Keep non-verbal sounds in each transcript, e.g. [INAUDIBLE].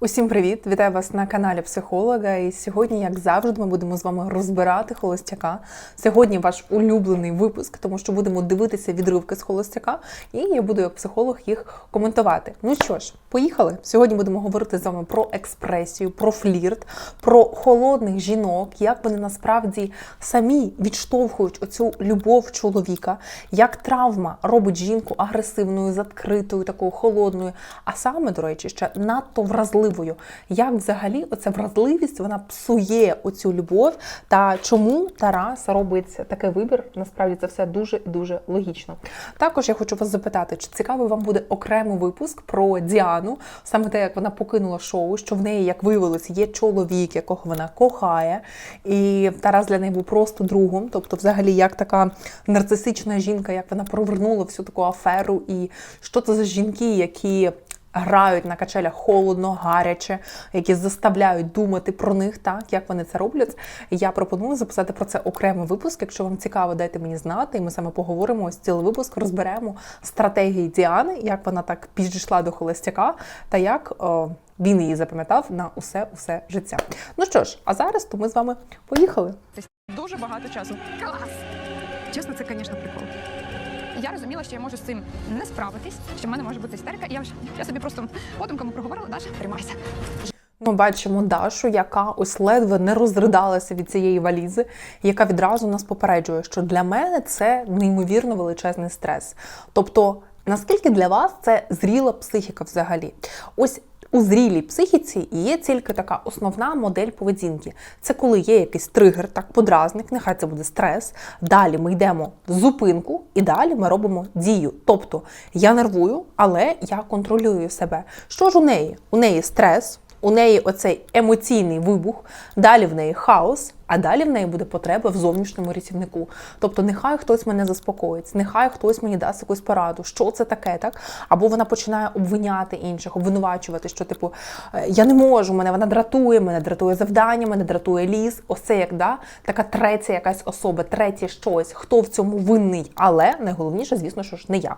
Усім привіт! Вітаю вас на каналі Психолога. І сьогодні, як завжди, ми будемо з вами розбирати холостяка. Сьогодні ваш улюблений випуск, тому що будемо дивитися відривки з холостяка, і я буду як психолог їх коментувати. Ну що ж, поїхали. Сьогодні будемо говорити з вами про експресію, про флірт, про холодних жінок, як вони насправді самі відштовхують оцю любов чоловіка, як травма робить жінку агресивною, закритою, такою холодною, а саме, до речі, ще надто вразливою. Як взагалі оця вразливість вона псує оцю любов, та чому Тарас робить такий вибір? Насправді це все дуже дуже логічно. Також я хочу вас запитати, чи цікавий вам буде окремий випуск про Діану, саме те, як вона покинула шоу, що в неї, як виявилось, є чоловік, якого вона кохає, і Тарас для неї був просто другом. Тобто, взагалі, як така нарцисична жінка, як вона провернула всю таку аферу, і що це за жінки, які грають на качелях холодно, гаряче, які заставляють думати про них, так як вони це роблять. Я пропоную записати про це окремий випуск. Якщо вам цікаво, дайте мені знати, і ми саме поговоримо ось цілий випуск, розберемо стратегії Діани, як вона так підійшла до холостяка, та як о, він її запам'ятав на усе усе життя. Ну що ж, а зараз то ми з вами поїхали. Дуже багато часу. Клас! Чесно, це, звісно, прикол. Я розуміла, що я можу з цим не справитись, що в мене може бути істерика. Я, ж- я собі просто подумками проговорила, Даша, тримайся. Ми бачимо Дашу, яка ось ледве не розридалася від цієї валізи, яка відразу нас попереджує, що для мене це неймовірно величезний стрес. Тобто, наскільки для вас це зріла психіка взагалі? Ось у зрілій психіці є тільки така основна модель поведінки. Це коли є якийсь тригер, так подразник, нехай це буде стрес. Далі ми йдемо в зупинку, і далі ми робимо дію. Тобто я нервую, але я контролюю себе. Що ж у неї? У неї стрес. У неї оцей емоційний вибух, далі в неї хаос, а далі в неї буде потреба в зовнішньому рятівнику. Тобто, нехай хтось мене заспокоїть, нехай хтось мені дасть якусь пораду, що це таке, так? Або вона починає обвиняти інших, обвинувачувати, що типу «Е, я не можу, мене вона дратує, мене дратує завдання, мене дратує ліс. Ось це як да, така третя якась особа, третє щось, хто в цьому винний, але найголовніше, звісно, що ж не я.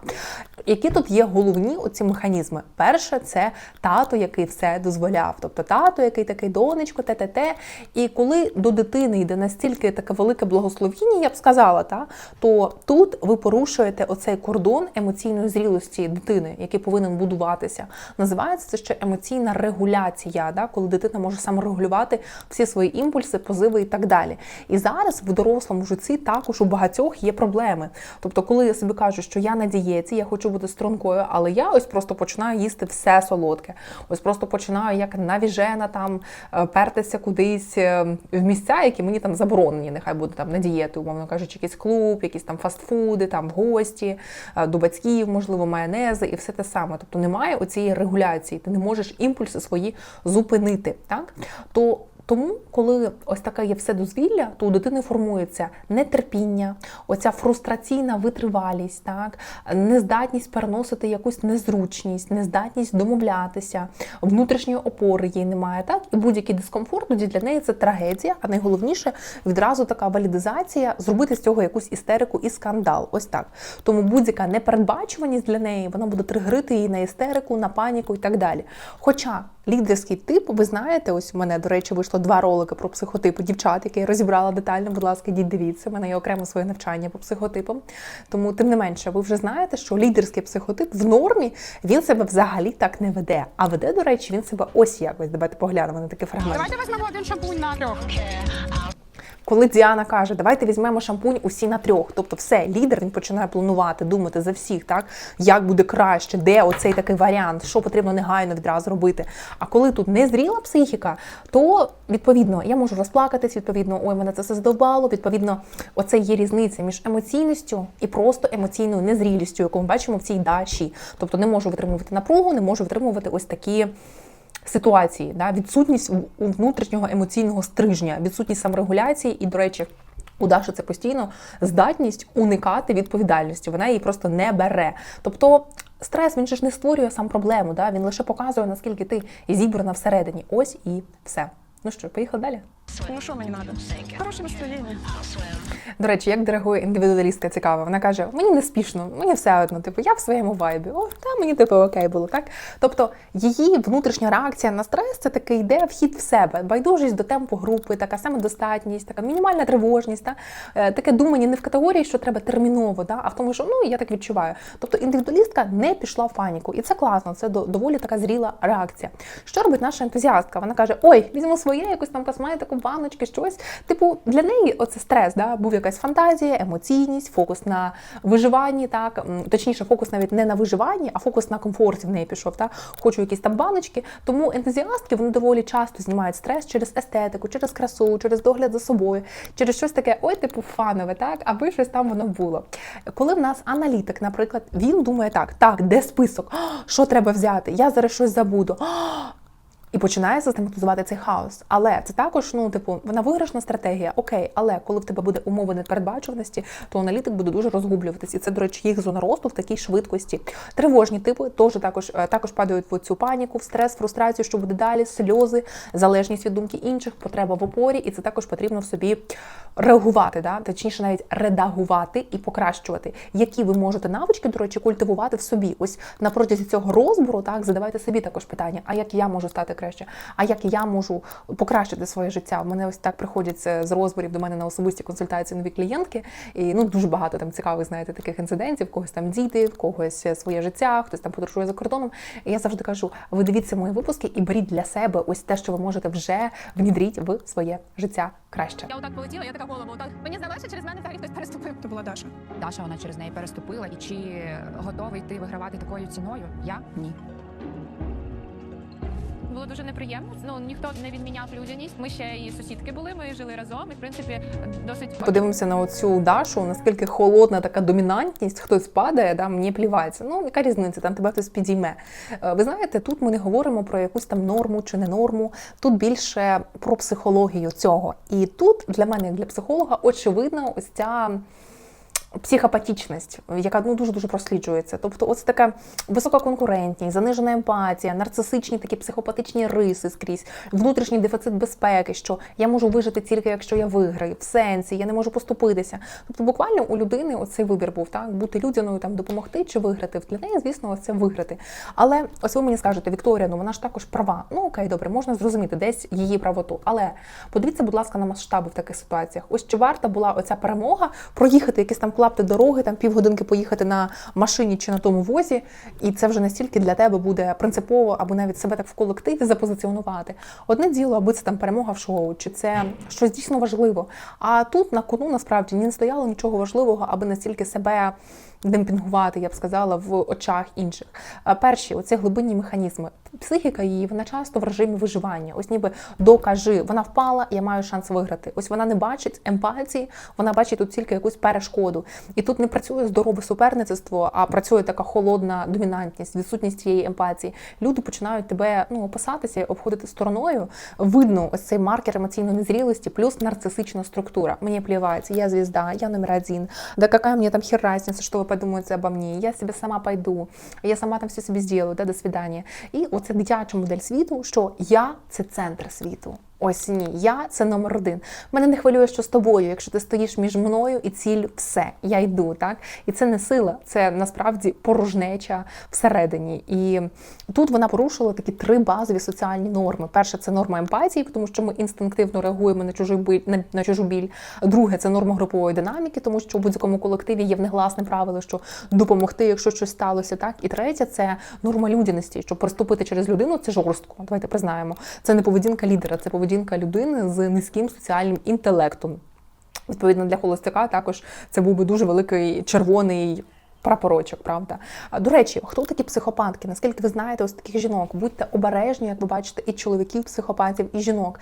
Які тут є головні оці механізми? Перше, це тато, який все дозволяв. Тобто тато, який такий донечко, те, те, те. І коли до дитини йде настільки таке велике благословіння, я б сказала, та, то тут ви порушуєте оцей кордон емоційної зрілості дитини, який повинен будуватися. Називається це ще емоційна регуляція, да, коли дитина може саморегулювати всі свої імпульси, позиви і так далі. І зараз в дорослому житті також у багатьох є проблеми. Тобто, коли я собі кажу, що я на дієті, я хочу бути стрункою, але я ось просто починаю їсти все солодке. Ось просто починаю як навіжена там е, пертися кудись е, в місця, які мені там заборонені. Нехай буде там на дієти, умовно кажучи, якийсь клуб, якісь там фастфуди, там гості, е, до батьків, можливо, майонези і все те саме. Тобто немає оцієї регуляції, ти не можеш імпульси свої зупинити. Так? То тому, коли ось таке є все дозвілля, то у дитини формується нетерпіння, оця фрустраційна витривалість, так, нездатність переносити якусь незручність, нездатність домовлятися, внутрішньої опори їй немає, так, і будь-який дискомфорт тоді для неї це трагедія, а найголовніше відразу така валідизація, зробити з цього якусь істерику і скандал. Ось так. Тому будь-яка непередбачуваність для неї вона буде тригерити її на істерику, на паніку і так далі. Хоча лідерський тип, ви знаєте, ось у мене, до речі, вийшло два ролики про психотипи дівчат, які я розібрала детально. Будь ласка, діть дивіться. в мене є окремо своє навчання по психотипам. Тому, тим не менше, ви вже знаєте, що лідерський психотип в нормі він себе взагалі так не веде. А веде, до речі, він себе ось якось. Давайте поглянемо на такий фрагмент. Давайте візьмемо один шампунь на трьох. Коли Діана каже, давайте візьмемо шампунь усі на трьох. Тобто, все, лідер він починає планувати, думати за всіх, так як буде краще, де оцей такий варіант, що потрібно негайно відразу робити. А коли тут не зріла психіка, то відповідно я можу розплакатись, відповідно, ой, мене це все задовбало. Відповідно, оце є різниця між емоційністю і просто емоційною незрілістю, яку ми бачимо в цій даші. Тобто не можу витримувати напругу, не можу витримувати ось такі ситуації, да, відсутність внутрішнього емоційного стрижня, відсутність саморегуляції і, до речі. У Даші це постійно здатність уникати відповідальності. Вона її просто не бере. Тобто стрес він же ж не створює сам проблему, да? він лише показує, наскільки ти зібрана всередині. Ось і все. Ну що, поїхали далі. Ну що мені треба? Хороше настроєння. До речі, як дорогою індивідуалістка цікава, вона каже: мені не спішно, мені все одно, типу, я в своєму вайбі. О, та мені типу окей було, так? Тобто її внутрішня реакція на стрес це такий йде вхід в себе, байдужість до темпу групи, така самодостатність, така мінімальна тривожність, та? Е, таке думання не в категорії, що треба терміново, да? а в тому, що ну я так відчуваю. Тобто індивідуалістка не пішла в паніку, і це класно, це до- доволі така зріла реакція. Що робить наша ентузіастка? Вона каже: Ой, візьму своє, якусь там косметику, баночки, щось. Типу, для неї оце стрес, да? був якась фантазія, емоційність, фокус на виживанні, так точніше, фокус навіть не на виживанні, а фокус на комфорті в неї пішов. Так? Хочу якісь там баночки. Тому ентузіастки вони доволі часто знімають стрес через естетику, через красу, через догляд за собою, через щось таке, ой, типу фанове, так, аби щось там воно було. Коли в нас аналітик, наприклад, він думає так, так, де список? Що треба взяти? Я зараз щось забуду. І починає систематизувати цей хаос. Але це також, ну, типу, вона виграшна стратегія, окей, але коли в тебе буде умови непередбачуваності, то аналітик буде дуже розгублюватись. І це, до речі, їх зона росту в такій швидкості. Тривожні типи теж також, е, також падають в цю паніку, в стрес, фрустрацію, що буде далі, сльози, залежність від думки інших, потреба в опорі, і це також потрібно в собі реагувати, да? точніше, навіть редагувати і покращувати. Які ви можете навички, до речі, культивувати в собі. Ось на протязі цього розбору, так задавайте собі також питання: а як я можу стати краще? А як я можу покращити своє життя? У мене ось так приходять з розборів до мене на особисті консультації нові клієнтки, і ну дуже багато там цікавих, знаєте, таких інцидентів. В когось там діти, в когось своє життя, хтось там подорожує за кордоном. І я завжди кажу: ви дивіться мої випуски і беріть для себе ось те, що ви можете вже внідріть в своє життя краще. Я отак полетіла, я така голову. Отак. Мені здалося, через мене взагалі хтось переступив. То була Даша. Даша вона через неї переступила, і чи готовий ти вигравати такою ціною? Я ні. Було дуже неприємно. Ну ніхто не відміняв людяність. Ми ще і сусідки були. Ми жили разом, і в принципі досить Подивимося на оцю Дашу, наскільки холодна така домінантність, хтось падає, да, мені плівається. Ну, яка різниця, там тебе хтось підійме. Е, Ви знаєте, тут ми не говоримо про якусь там норму чи не норму, тут більше про психологію цього. І тут для мене, як для психолога, очевидно, ось ця. Психопатічність, яка ну дуже дуже просліджується. Тобто, ось така висока конкурентність, занижена емпатія, нарцисичні такі психопатичні риси скрізь, внутрішній дефіцит безпеки, що я можу вижити тільки якщо я виграю, в сенсі, я не можу поступитися. Тобто, буквально у людини оцей вибір був так, бути людяною, там допомогти чи виграти. Для неї, звісно, це виграти. Але ось ви мені скажете, Вікторія, ну вона ж також права. Ну окей, добре, можна зрозуміти десь її правоту. Але подивіться, будь ласка, на масштаби в таких ситуаціях. Ось чи варта була оця перемога проїхати якісь там клапти дороги, там півгодинки поїхати на машині чи на тому возі, і це вже настільки для тебе буде принципово або навіть себе так в колективі запозиціонувати. Одне діло, аби це там перемога в шоу, чи це щось дійсно важливо. А тут на кону насправді не стояло нічого важливого, аби настільки себе демпінгувати, я б сказала, в очах інших. Перші, оці глибинні механізми. Психіка її вона часто в режимі виживання. Ось ніби докажи, вона впала, я маю шанс виграти. Ось вона не бачить емпатії, вона бачить тут тільки якусь перешкоду. І тут не працює здорове суперництво, а працює така холодна домінантність, відсутність цієї емпатії. Люди починають тебе ну опасатися, обходити стороною. Видно, ось цей маркер емоційної незрілості, плюс нарцисична структура. Мені плівається, я звізда, я номер один. Да какая мне там хер разница, что вы обо мне? Я себе сама пойду, я сама там все собі сделаю, да, до свидання. І оце дитяча модель світу, що я це центр світу. Ось ні, я це номер один. Мене не хвилює, що з тобою, якщо ти стоїш між мною і ціль, все, я йду, так? І це не сила, це насправді порожнеча всередині. І тут вона порушила такі три базові соціальні норми. Перше це норма емпатії, тому що ми інстинктивно реагуємо на чужий біль, на, на чужу біль. Друге це норма групової динаміки, тому що в будь-якому колективі є внегласне правило, що допомогти, якщо щось сталося. Так і третє це норма людяності, що приступити через людину це жорстко. Давайте признаємо. Це не поведінка лідера, це поведінка людини з низьким соціальним інтелектом. Відповідно, для холостяка також це був би дуже великий червоний. Прапорочок, правда. До речі, хто такі психопатки? Наскільки ви знаєте ось таких жінок? Будьте обережні, як ви бачите, і чоловіків, психопатів, і жінок.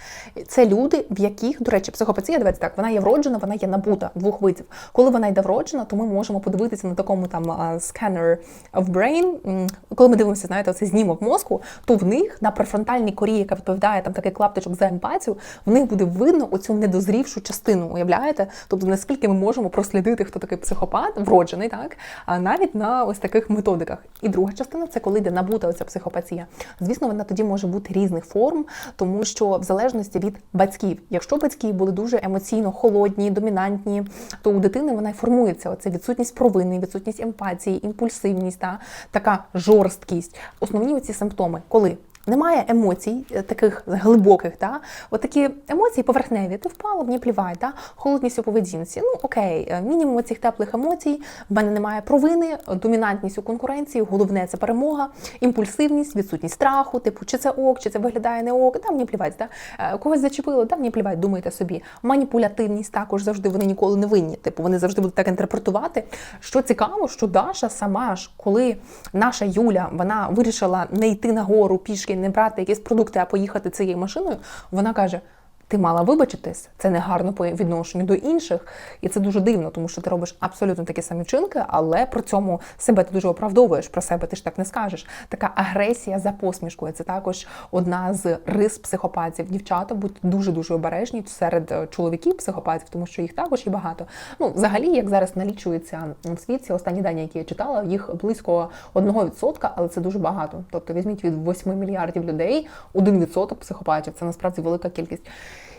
Це люди, в яких, до речі, психопатія, давайте так, вона є вроджена, вона є набута двох видів. Коли вона йде вроджена, то ми можемо подивитися на такому там сканер of brain. Коли ми дивимося, знаєте, оцей знімок мозку, то в них на префронтальній корі, яка відповідає там такий клаптичок за емпатію, в них буде видно оцю недозрівшу частину. Уявляєте? Тобто наскільки ми можемо прослідити, хто такий психопат, вроджений, так навіть на ось таких методиках. І друга частина це коли йде набута оця психопатія. Звісно, вона тоді може бути різних форм, тому що в залежності від батьків, якщо батьки були дуже емоційно холодні, домінантні, то у дитини вона й формується. Оце відсутність провини, відсутність емпатії, імпульсивність, та така жорсткість. Основні оці симптоми, коли немає емоцій е, таких глибоких, та от такі емоції поверхневі. Ти впала, мені плівай, та холодність у поведінці. Ну окей, е, мінімум цих теплих емоцій. В мене немає провини, домінантність у конкуренції. Головне це перемога, імпульсивність, відсутність страху. Типу, чи це ок, чи це виглядає не ок. Та мені плівать, та Е, когось зачепило, та мені плівать, думайте собі. Маніпулятивність також завжди вони ніколи не винні. Типу вони завжди будуть так інтерпретувати. Що цікаво, що Даша сама ж, коли наша Юля вона вирішила не йти на гору пішки, не брати якісь продукти, а поїхати цією машиною, вона каже. Ти мала вибачитись, це не гарно по відношенню до інших, і це дуже дивно, тому що ти робиш абсолютно такі самі вчинки, але при цьому себе ти дуже оправдовуєш про себе. Ти ж так не скажеш. Така агресія за посмішкою. Це також одна з рис психопатів. Дівчата будьте дуже дуже обережні серед е, чоловіків психопатів, тому що їх також є багато. Ну, взагалі, як зараз налічується в світі, останні дані, які я читала, їх близько 1%, але це дуже багато. Тобто візьміть від 8 мільярдів людей 1% психопатів. Це насправді велика кількість.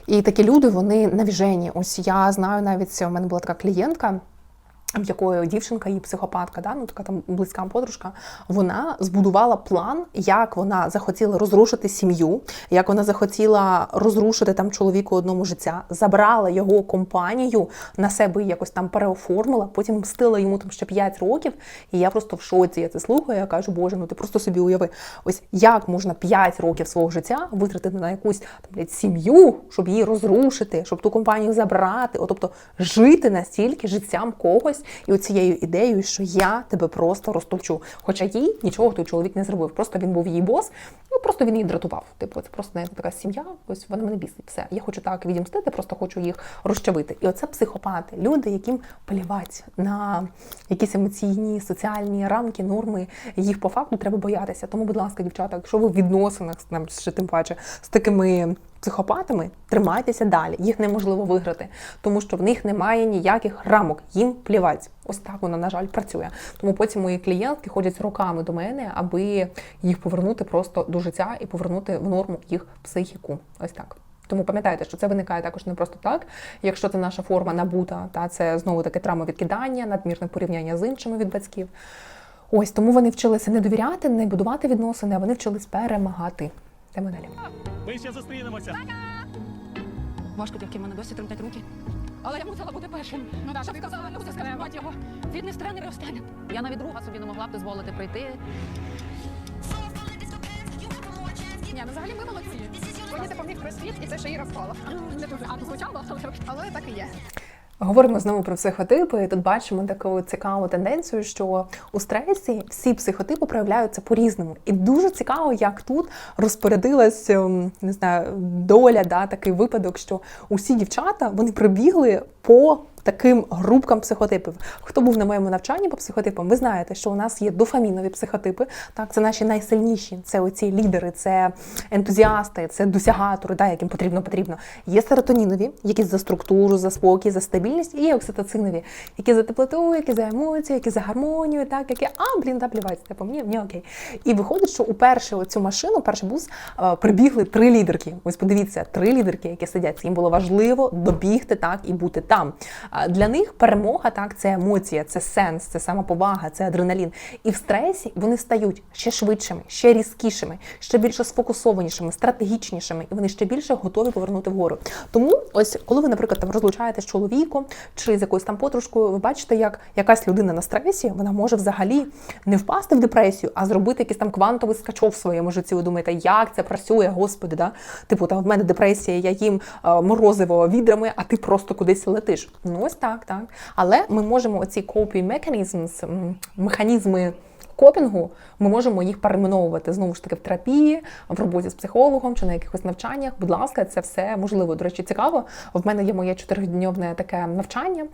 І такі люди вони навіжені. Ось я знаю навіть у мене була така клієнтка. В якої дівчинка, її психопатка, да? ну така там близька подружка, вона збудувала план, як вона захотіла розрушити сім'ю, як вона захотіла розрушити там чоловіку одному життя, забрала його компанію на себе якось там переоформила, потім мстила йому там ще 5 років. І я просто в шоці. Я це слухаю. Я кажу, боже, ну ти просто собі уяви, ось як можна 5 років свого життя витратити на якусь там сім'ю, щоб її розрушити, щоб ту компанію забрати, От, тобто жити настільки життям когось і оцією ідеєю, що я тебе просто розтовчу. Хоча їй нічого той чоловік не зробив. Просто він був її бос, ну просто він її дратував. Типу, це просто знаєте, така сім'я. Ось вона мене бісить. Все. Я хочу так відімстити, просто хочу їх розчавити. І оце психопати, люди, яким плівать на якісь емоційні, соціальні рамки, норми. Їх по факту треба боятися. Тому, будь ласка, дівчата, якщо ви в відносинах там ще тим паче з такими. Психопатами тримайтеся далі, їх неможливо виграти, тому що в них немає ніяких рамок, їм плівать. Ось так воно, на жаль, працює. Тому потім мої клієнтки ходять роками до мене, аби їх повернути просто до життя і повернути в норму їх психіку. Ось так. Тому пам'ятайте, що це виникає також не просто так. Якщо це наша форма набута, та це знову таки травма відкидання, надмірне порівняння з іншими від батьків. Ось тому вони вчилися не довіряти, не будувати відносини, а вони вчились перемагати. Йдемо далі. Ми ще зустрінемося. Важко дівки, в мене досі тремтять руки. Але я мусила бути першим. Ну да, тобі казала, не скривати його. Фітнес тренери останнє. Я навіть друга собі не могла б дозволити прийти. Ні, ну взагалі ми молодці. Мені допоміг просвіт, і це ще і розпало. Не дуже а звучало, але, але так і є. Говоримо знову про психотипи. І тут бачимо таку цікаву тенденцію, що у стресі всі психотипи проявляються по-різному. І дуже цікаво, як тут розпорядилась ем, не знаю, доля, да, такий випадок, що усі дівчата вони прибігли по таким групкам психотипів. Хто був на моєму навчанні по психотипам, ви знаєте, що у нас є дофамінові психотипи. Так, це наші найсильніші, це оці лідери, це ентузіасти, це досягатори, да, яким потрібно потрібно. Є серотонінові, які за структуру, за спокій, за стабільність, і є окситоцинові, які за теплоту, які за емоцію, які за гармонію, так, які а, блін, та плівається, типу, мені, мені окей. І виходить, що у першу цю машину, перший бус, е, прибігли три лідерки. Ось подивіться, три лідерки, які сидять. Їм було важливо добігти так і бути там. Для них перемога так це емоція, це сенс, це самоповага, це адреналін. І в стресі вони стають ще швидшими, ще різкішими, ще більше сфокусованішими, стратегічнішими, і вони ще більше готові повернути вгору. Тому, ось коли ви, наприклад, там розлучаєтесь з чоловіком чи з якоюсь там подружкою, ви бачите, як якась людина на стресі вона може взагалі не впасти в депресію, а зробити якийсь там квантовий скачок в своєму житті. Ви думаєте, як це працює, господи, да? Типу, там в мене депресія, я їм е, морозиво відрами, а ти просто кудись летиш. Ну ось так, так. Але ми можемо оці coping mechanisms, механізми копінгу, ми можемо їх перейменовувати знову ж таки в терапії, в роботі з психологом чи на якихось навчаннях. Будь ласка, це все можливо. До речі, цікаво. В мене є моє чотиридневне таке навчання,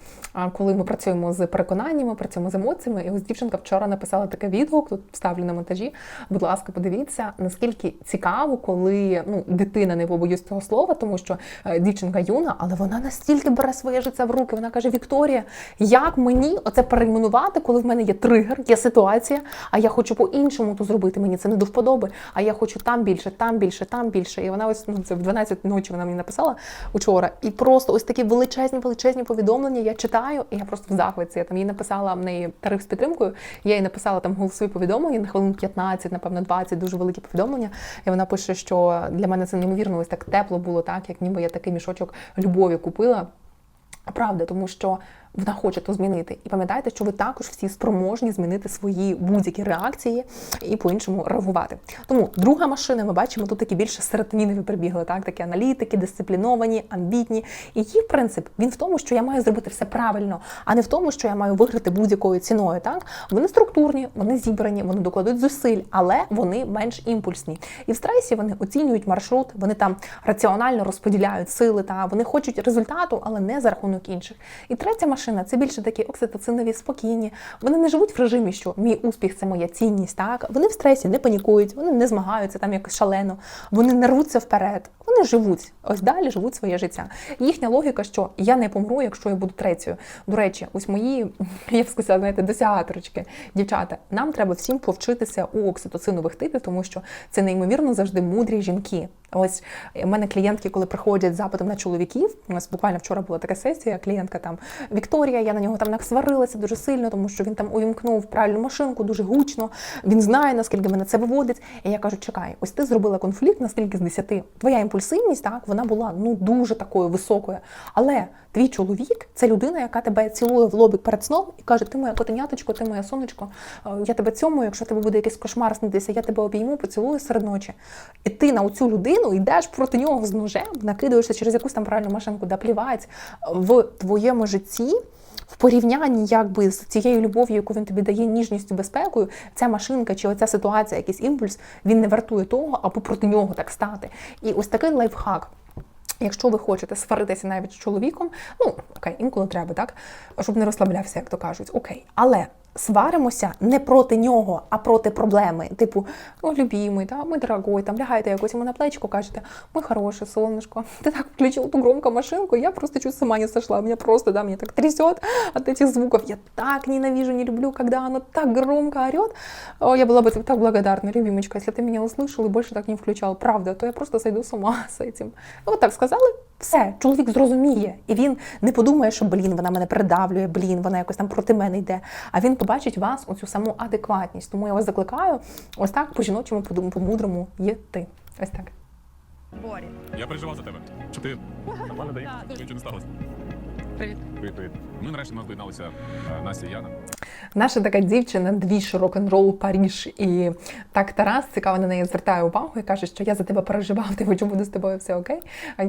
коли ми працюємо з переконаннями, працюємо з емоціями. І ось дівчинка вчора написала таке відгук. Тут вставлю на монтажі. Будь ласка, подивіться, наскільки цікаво, коли ну дитина не побоюсь цього слова, тому що е, дівчинка юна, але вона настільки бере своє життя в руки. Вона каже: Вікторія, як мені оце перейменувати, коли в мене є тригер, є ситуація, а я хочу по-іншому то зробити. Мені це не до вподоби, а я хочу там більше, там більше, там більше. І вона ось ну це в 12 ночі вона мені написала учора. І просто ось такі величезні, величезні повідомлення я читаю, і я просто в захваті. Я там їй написала в неї тариф з підтримкою. Я їй написала там голосові повідомлення на хвилин 15, напевно, 20, дуже великі повідомлення. І вона пише, що для мене це неймовірно, ось так тепло було, так як ніби я такий мішочок любові купила. Правда, тому що вона хоче то змінити. І пам'ятайте, що ви також всі спроможні змінити свої будь-які реакції і по-іншому реагувати. Тому друга машина, ми бачимо, тут такі більше серотонінові прибігли, так такі аналітики, дисципліновані, амбітні. І їх принцип він в тому, що я маю зробити все правильно, а не в тому, що я маю виграти будь-якою ціною. Так вони структурні, вони зібрані, вони докладуть зусиль, але вони менш імпульсні. І в стресі вони оцінюють маршрут, вони там раціонально розподіляють сили, та вони хочуть результату, але не за рахунок інших. І третя машина це більше такі окситоцинові, спокійні. Вони не живуть в режимі, що мій успіх це моя цінність. Так вони в стресі не панікують, вони не змагаються там якось шалено, вони не рвуться вперед. Вони живуть ось далі, живуть своє життя. Їхня логіка, що я не помру, якщо я буду третьою. До речі, ось мої, [LAUGHS] я б сказала, знаєте, досягаторочки, дівчата. Нам треба всім повчитися у окситоцинових типів, тому що це неймовірно завжди мудрі жінки. Ось у мене клієнтки, коли приходять з запитом на чоловіків, у нас буквально вчора була така сесія. Клієнтка там Вікторія, я на нього там сварилася дуже сильно, тому що він там увімкнув пральну машинку дуже гучно. Він знає, наскільки мене це виводить. І я кажу: чекай, ось ти зробила конфлікт, наскільки з 10. Твоя імпульсивність, так вона була ну дуже такою високою. Але твій чоловік це людина, яка тебе цілує в лобик перед сном і каже: Ти моя котеняточко, ти моя сонечко, е, я тебе цьому, якщо тебе буде якийсь кошмар снитися, я тебе обійму, поцілую серед ночі. І ти на цю людину йдеш проти нього з ножем, накидуєшся через якусь там пральну машинку, да плівець в твоєму житті. В порівнянні якби з цією любов'ю, яку він тобі дає ніжністю, безпекою, ця машинка чи оця ситуація, якийсь імпульс, він не вартує того, аби проти нього так стати. І ось такий лайфхак. Якщо ви хочете сваритися навіть з чоловіком, ну окей, інколи треба, так? Щоб не розслаблявся, як то кажуть, окей. Але сваримося не проти нього, а проти проблеми. Типу, о, любимий, да, мой дорогой, там лягаєте якось йому на плечко, кажете, мой хороший, солнышко, [LAUGHS] ти так включив ту громко машинку, я просто чуть сама не сошла, меня просто, да, меня так трясет от этих звуков. Я так ненавижу, не люблю, когда оно так громко орет. О, я была бы так благодарна, любимочка, если ты меня услышал и больше так не включал, правда, то я просто сойду с ума [LAUGHS] с этим. Вот так сказали, все, чоловік зрозуміє, і він не подумає, що блін, вона мене придавлює, блін, вона якось там проти мене йде. А він побачить вас оцю саму адекватність. Тому я вас закликаю ось так по жіночому, по по-мудрому йти. Ось так. Борі. Я переживав за тебе. Чи ти нормально даєш? Нічого не сталося. Привіт. Привіт, привіт. Ми нарешті нас доєдналися Настя і Яна. Наша така дівчина, двіж рок-н-рол Паріж. І так Тарас цікаво на неї звертає увагу і каже, що я за тебе переживав, [LAUGHS] ти хочу буде з тобою все окей.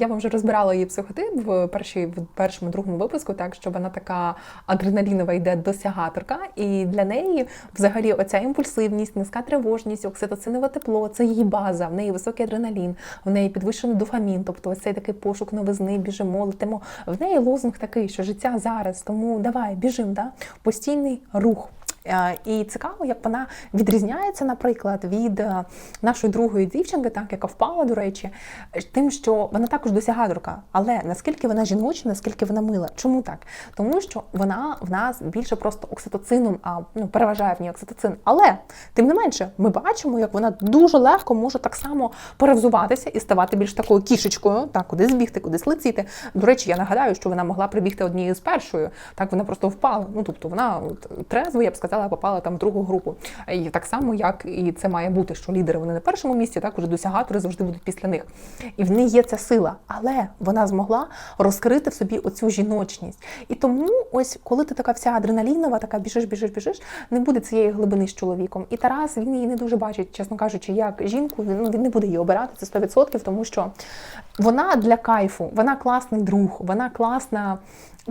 Я вам вже розбирала її психотип в першій в першому другому випуску, так що вона така адреналінова йде досягаторка, і для неї взагалі оця імпульсивність, низька тривожність, окситоцинове тепло це її база. В неї високий адреналін, в неї підвищений дофамін, тобто ось цей такий пошук новизни, біжимо, летимо. В неї лозунг такий, що життя зараз, тому давай біжим, да? постійний рух. Е, І цікаво, як вона відрізняється, наприклад, від е, нашої другої дівчинки, так яка впала, до речі, тим, що вона також досягаторка. Але наскільки вона жіноча, наскільки вона мила? Чому так? Тому що вона в нас більше просто окситоцином, а ну переважає в ній окситоцин. Але тим не менше, ми бачимо, як вона дуже легко може так само перевзуватися і ставати більш такою кішечкою, так кудись бігти, кудись летіти. До речі, я нагадаю, що вона могла прибігти однією з першою. Так вона просто впала. Ну тобто вона трезво, я б сказала, попала там в другу групу. І так само, як і це має бути, що лідери вони на першому місці, так уже досягатори завжди будуть після них. І в неї є ця сила, але вона змогла розкрити в собі оцю жіночність. І тому, ось коли ти така вся адреналінова, така біжиш, біжиш, біжиш, не буде цієї глибини з чоловіком. І Тарас він її не дуже бачить, чесно кажучи, як жінку. Він ну він не буде її обирати це 100%, тому що вона для кайфу, вона класний друг, вона класна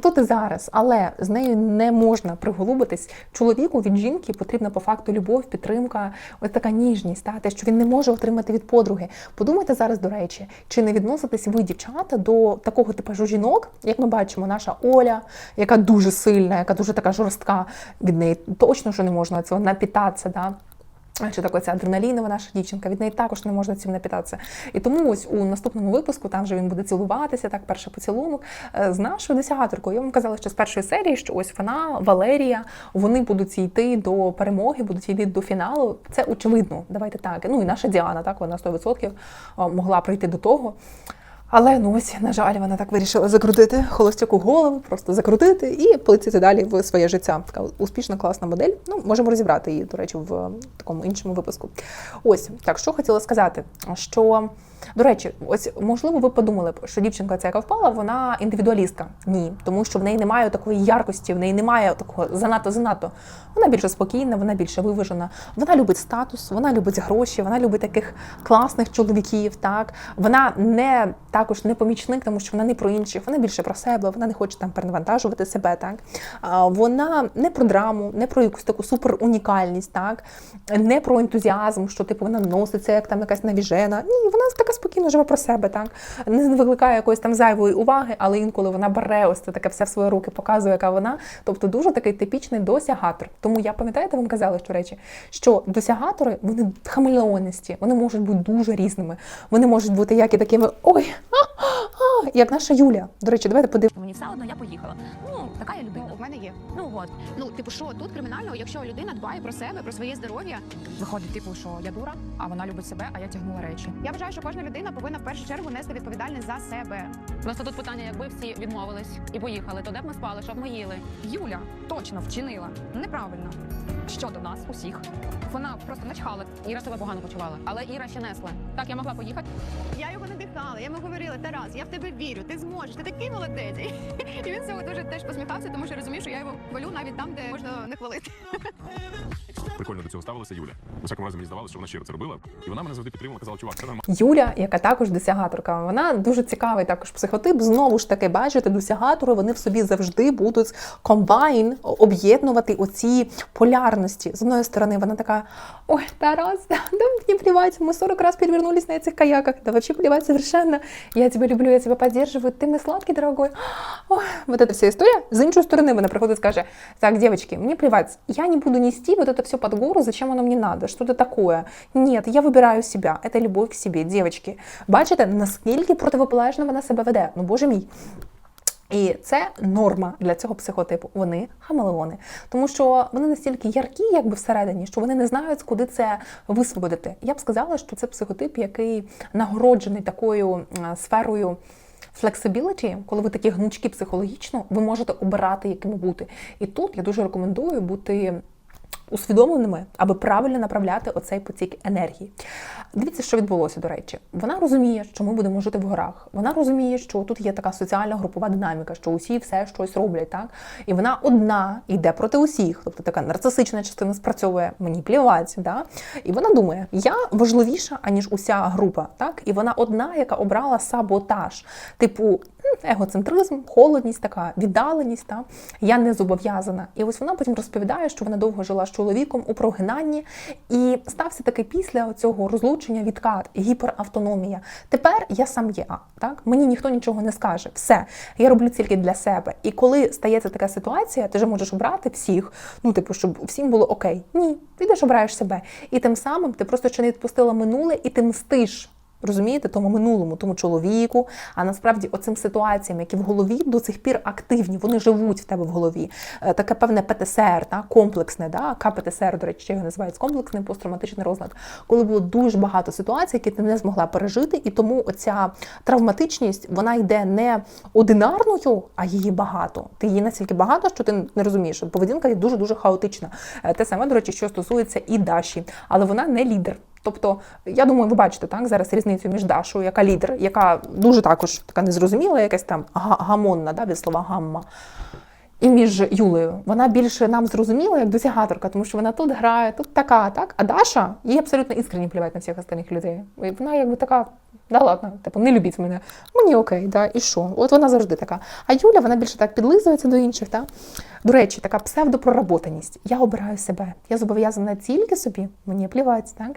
тут і зараз, але з нею не можна приголубитись. Чоловіку від жінки потрібна по факту любов, підтримка, ось така ніжність, та, те, що він не може отримати від подруги. Подумайте зараз, до речі, чи не відноситесь ви, дівчата, до такого типажу жінок, як ми бачимо, наша Оля, яка дуже сильна, яка дуже така жорстка, від неї точно що не можна цього напітатися. Да? Чи так оця адреналінова наша дівчинка, від неї також не можна цим напітатися. І тому ось у наступному випуску, там вже він буде цілуватися, так, перший поцілунок е, з нашою досягаторкою. Я вам казала ще з першої серії, що ось вона, Валерія, вони будуть йти до перемоги, будуть йти до фіналу. Це очевидно. Давайте так. Ну і наша Діана, так, вона 100% могла прийти до того. Але ну ось, на жаль, вона так вирішила закрутити холостяку голову, просто закрутити і полетіти далі в своє життя. Така успішна, класна модель. Ну, можемо розібрати її, до речі, в такому іншому випуску. Ось так, що хотіла сказати, що. До речі, ось можливо, ви подумали б, що дівчинка, ця яка впала, вона індивідуалістка. Ні, тому що в неї немає такої яркості, в неї немає такого занадто занадто. Вона більше спокійна, вона більше виважена. Вона любить статус, вона любить гроші, вона любить таких класних чоловіків. Так вона не також не помічник, тому що вона не про інших, вона більше про себе, вона не хоче там перенавантажувати себе. Так вона не про драму, не про якусь таку супер унікальність, так не про ентузіазм, що типу вона носиться як там якась навіжена. Ні, вона така спокійно живе про себе, так не викликає якоїсь там зайвої уваги, але інколи вона бере ось це таке все в свої руки, показує, яка вона. Тобто дуже такий типічний досягатор. Тому я пам'ятаєте, вам казала, що речі, що досягатори вони хамелеонисті, вони можуть бути дуже різними. Вони можуть бути як і такими ой, а, а, як наша Юля. До речі, давайте подивимося. Мені все одно, я поїхала. Ну, така я людина. Ну, в мене є. Ну от. Ну, типу, що тут кримінально, якщо людина дбає про себе, про своє здоров'я. Виходить, типу, що я дура, а вона любить себе, а я тягнула речі. Я вважаю, що кожна людина повинна в першу чергу нести відповідальність за себе. Просто тут питання, якби всі відмовились і поїхали, то де б ми спали, що б ми їли? Юля точно вчинила неправильно щодо нас усіх. Вона просто начхала. Іра себе погано почувала, але Іра ще несла. Так, я могла поїхати. Я його надихала, я йому говорила, Тарас, я в тебе вірю, ти зможеш, ти такий молодець. І він цього дуже теж посміхався, тому що розумів, що я його хвалю навіть там, де можна не хвалити. Прикольно до цього ставилася Юля. У всякому разі, мені здавалося, що вона щиро це робила. І вона мене завжди підтримувала, казала, чувак, це нормально. Юля, яка також досягаторка, вона дуже цікавий також психотип. Знову ж таки, бачите, досягатори вони в собі завжди будуть комбайн об'єднувати оці полярності. З одної сторони, вона така: ой, Тарас, да, [LAUGHS] да мені плевать, ми 40 раз перевернулись на цих каяках, да вообще плевать совершенно Я тебе люблю, я тебе поддерживаю, ти мій сладкий, дорогой. Ой, вот эта вся історія. З іншої сторони, вона приходить і скаже: так, девочки, мне плевать, я не буду нести вот это все под гору, зачем оно мне надо, что это такое. Нет, я вибираю себя. Это любов к себе, девочки. Бачите, наскільки противополежно вона себе веде? Ну, боже мій. І це норма для цього психотипу. Вони хамелеони, тому що вони настільки яркі, якби всередині, що вони не знають, куди це висвободити. Я б сказала, що це психотип, який нагороджений такою сферою. Flexibility, коли ви такі гнучкі психологічно, ви можете обирати, яким бути. І тут я дуже рекомендую бути усвідомленими, аби правильно направляти оцей потік енергії. Дивіться, що відбулося, до речі. Вона розуміє, що ми будемо жити в горах. Вона розуміє, що тут є така соціальна групова динаміка, що усі все щось роблять, так? І вона одна йде проти усіх. Тобто така нарцисична частина спрацьовує мені плівать, да? І вона думає, я важливіша, аніж уся група, так? І вона одна, яка обрала саботаж. Типу, егоцентризм, холодність, така віддаленість. Та? Я не зобов'язана. І ось вона потім розповідає, що вона довго жила чоловіком у прогинанні, і стався таки після цього розлучення відкат, гіперавтономія. Тепер я сам є, так? Мені ніхто нічого не скаже. Все, я роблю тільки для себе. І коли стається така ситуація, ти ж можеш обрати всіх, ну, типу, щоб всім було окей. Ні, ти йдеш обираєш себе. І тим самим ти просто ще не відпустила минуле, і ти мстиш. Розумієте, тому минулому, тому чоловіку, а насправді оцим ситуаціям, які в голові до цих пір активні, вони живуть в тебе в голові. Е, Таке певне ПТСР, та, комплексне, да, КПТСР, до речі, його називають комплексним посттравматичний розлад, коли було дуже багато ситуацій, які ти не змогла пережити, і тому оця травматичність вона йде не одинарною, а її багато. Ти її настільки багато, що ти не розумієш. Поведінка є дуже дуже хаотична. Е, Те саме, до речі, що стосується і Даші, але вона не лідер. Тобто, я думаю, ви бачите так зараз різницю між Дашою, яка лідер, яка дуже також така незрозуміла, якась там га- гамонна, да, від слова гамма. І між Юлею. Вона більше нам зрозуміла як досягаторка, тому що вона тут грає, тут така, так. А Даша їй абсолютно іскренні плівати на всіх остальних людей. Вона якби така Да ладно, типу, не любіть мене. Мені окей, да, і що? От вона завжди така. А Юля, вона більше так підлизується до інших. Да? До речі, така псевдопроработаність. Я обираю себе. Я зобов'язана тільки собі, мені плівати, так?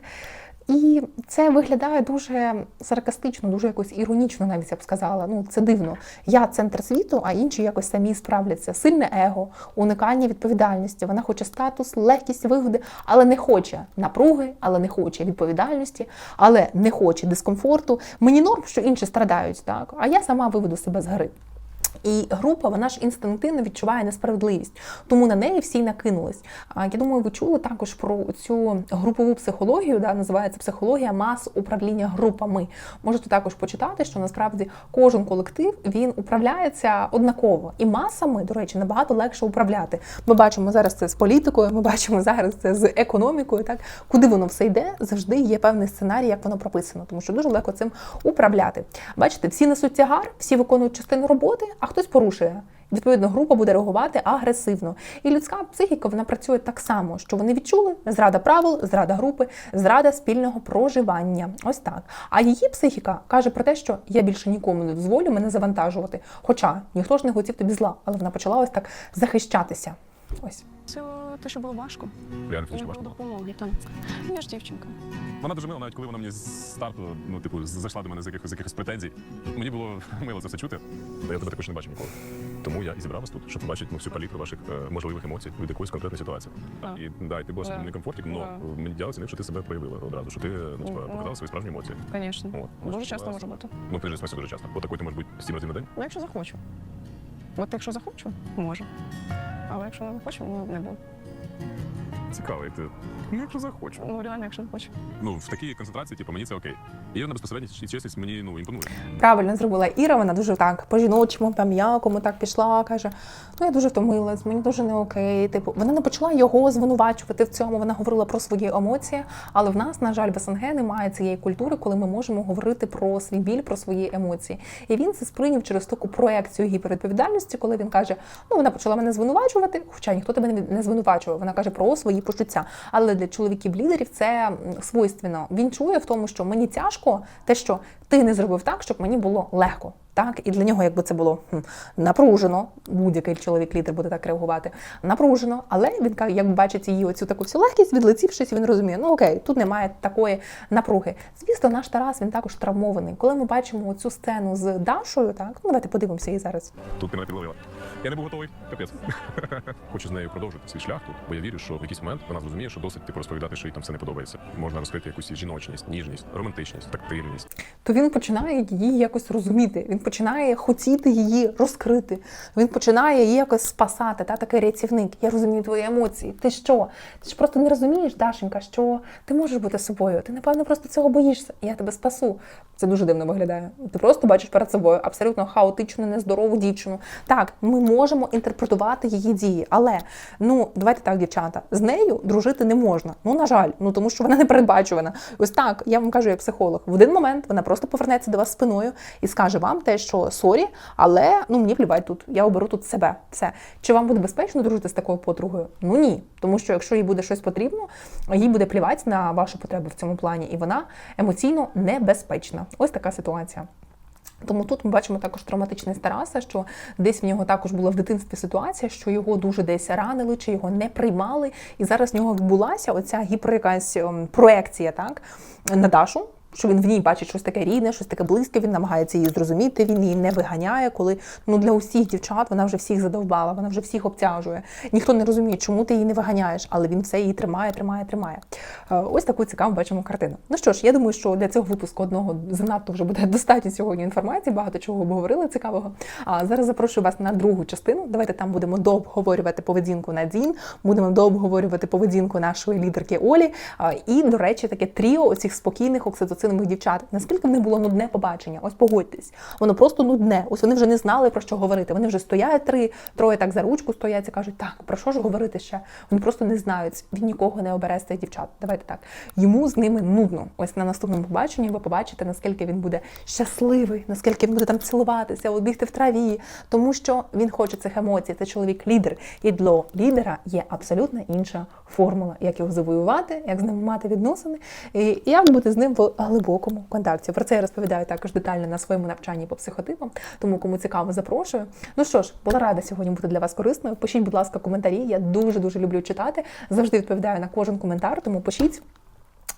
І це виглядає дуже саркастично, дуже якось іронічно, навіть я б сказала. Ну це дивно. Я центр світу, а інші якось самі справляться. Сильне его, уникання відповідальності. Вона хоче статус, легкість, вигоди, але не хоче напруги, але не хоче відповідальності, але не хоче дискомфорту. Мені норм, що інші страдають, так а я сама виведу себе з гри. І група, вона ж інстинктивно відчуває несправедливість, тому на неї всі накинулись. Я думаю, ви чули також про цю групову психологію, да, називається психологія мас управління групами. Можете також почитати, що насправді кожен колектив він управляється однаково, і масами, до речі, набагато легше управляти. Ми бачимо зараз це з політикою, ми бачимо зараз це з економікою. Так куди воно все йде, завжди є певний сценарій, як воно прописано, тому що дуже легко цим управляти. Бачите, всі несуть тягар, всі виконують частину роботи, а хтось порушує. Відповідно, група буде реагувати агресивно. І людська психіка вона працює так само, що вони відчули зрада правил, зрада групи, зрада спільного проживання. Ось так. А її психіка каже про те, що я більше нікому не дозволю мене завантажувати. Хоча ніхто ж не хотів тобі зла, але вона почала ось так захищатися. Ось. Це те, що було важко. Не фізично важко. допомоги. То ну, я ж дівчинка. Вона дуже мила, навіть коли вона мені з старту, ну, типу, зайшла до мене з якихось, з якихось претензій. Мені було [LAUGHS] мило це все чути, та я тебе також не бачив ніколи. Тому я і зібрав вас тут, щоб побачити ну, всю палітру ваших е, можливих емоцій від якоїсь конкретної ситуації. Так. І да, і ти була Да. собі але Да. мені я оцінив, що ти себе проявила одразу, що ти ну, типа, Мгм. показала свої справжні емоції. Звісно. От, Дуже часто може бути. Ну, ти ж в дуже часто. Бо такий ти можеш бути сім разів на день. Ну, якщо захочу. От якщо захочу, можу. Але якщо не хочемо, ми не буду. Цікаво, як ти. Ну, якщо захочу. Ну реально, якщо не хочу. Ну, в такій концентрації, типу, мені це окей. І вона безпосередньо і чесність мені ну, імпонує. Правильно зробила Іра, вона дуже так по-жіночому, по м'якому так пішла, каже: ну я дуже втомилась, мені дуже не окей. Типу, вона не почала його звинувачувати в цьому. Вона говорила про свої емоції. Але в нас, на жаль, в СНГ немає цієї культури, коли ми можемо говорити про свій біль, про свої емоції. І він це сприйняв через таку проекцію гіпервідповідальності, коли він каже: ну вона почала мене звинувачувати, хоча ніхто тебе не- не звинувачував. Вона каже про свої почуття. Але для чоловіків-лідерів це свойственно. Він чує в тому, що мені тяжко, те, що ти не зробив так, щоб мені було легко. Так, і для нього, якби це було хм, напружено, будь-який чоловік-лідер буде так реагувати. Напружено, але він як бачить її оцю таку всю легкість, відлетівшись, він розуміє, ну окей, тут немає такої напруги. Звісно, наш Тарас він також травмований. Коли ми бачимо цю сцену з Дашою, так ну давайте подивимося її зараз. Тут мене підловила. Я не був готовий, капець. [LAUGHS] Хочу з нею продовжити свій шлях тут, бо я вірю, що в якийсь момент вона зрозуміє, що досить типу розповідати, що їй там все не подобається. Можна розкрити якусь жіночність, ніжність, романтичність, тактильність. то він починає її якось розуміти. Він починає хотіти її розкрити. Він починає її якось спасати. Та такий рятівник. Я розумію твої емоції. Ти що? Ти ж просто не розумієш, Дашенька, що ти можеш бути собою. Ти напевно просто цього боїшся. Я тебе спасу. Це дуже дивно виглядає. Ти просто бачиш перед собою абсолютно хаотичну, нездорову дівчину. Так, ми можемо інтерпретувати її дії, але ну давайте так, дівчата, з нею дружити не можна. Ну на жаль, ну тому що вона [LAUGHS] не передбачувана. Ось так, я вам кажу, як психолог. В один момент вона просто повернеться до вас спиною і скаже вам те, що сорі, але ну мені плівать тут. Я оберу тут себе. Все. Чи вам буде безпечно дружити з такою подругою? Ну ні. Тому що якщо їй буде щось потрібно, їй буде плівати на вашу потребу в цьому плані, і вона емоційно небезпечна. Ось така ситуація. Тому тут ми бачимо також травматичний Тараса, що десь в нього також була в дитинстві ситуація, що його дуже десь ранили, чи його не приймали. І зараз в нього відбулася оця гіперякась ем, проекція так, на Дашу. Що він в ній бачить щось таке рідне, щось таке близьке, він намагається її зрозуміти, він її не виганяє, коли ну для усіх дівчат вона вже всіх задовбала, вона вже всіх обтяжує. Ніхто не розуміє, чому ти її не виганяєш, але він все її тримає, тримає, тримає. Е, Ось таку цікаву бачимо картину. Ну що ж, я думаю, що для цього випуску одного занадто вже буде [LAUGHS] достатньо сьогодні інформації, багато чого обговорили цікавого. А зараз запрошую вас на другу частину. Давайте там будемо дообговорювати поведінку Надін, будемо дообговорювати поведінку нашої лідерки Олі. І, до речі, таке тріо оцих спокійних окситоцинових дівчат. Наскільки в них було нудне побачення? Ось погодьтесь, воно просто нудне. Ось вони вже не знали про що говорити. Вони вже стоять три, троє так за ручку стоять і кажуть, так про що ж говорити ще? Вони просто не знають. Він нікого не обере з цих дівчат. Давайте так. Йому з ними нудно. Ось на наступному побаченні ви побачите, наскільки він буде щасливий, наскільки він буде там цілуватися, от бігти в траві, тому що він хоче цих емоцій. Це чоловік-лідер. І для лідера є абсолютно інша формула, як його завоювати, як з ним мати відносини, і як бути з ним в глибокому контакті. Про це я розповідаю також детально на своєму навчанні по психотипам. Тому кому цікаво, запрошую. Ну що ж, була рада сьогодні бути для вас корисною. Пишіть, будь ласка, коментарі. Я дуже дуже люблю читати. Завжди відповідаю на кожен коментар, тому пишіть.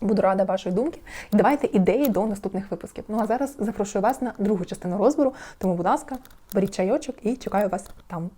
Буду рада вашої думки. Давайте ідеї до наступних випусків. Ну а зараз запрошую вас на другу частину розбору. Тому, будь ласка, беріть чайочок і чекаю вас там.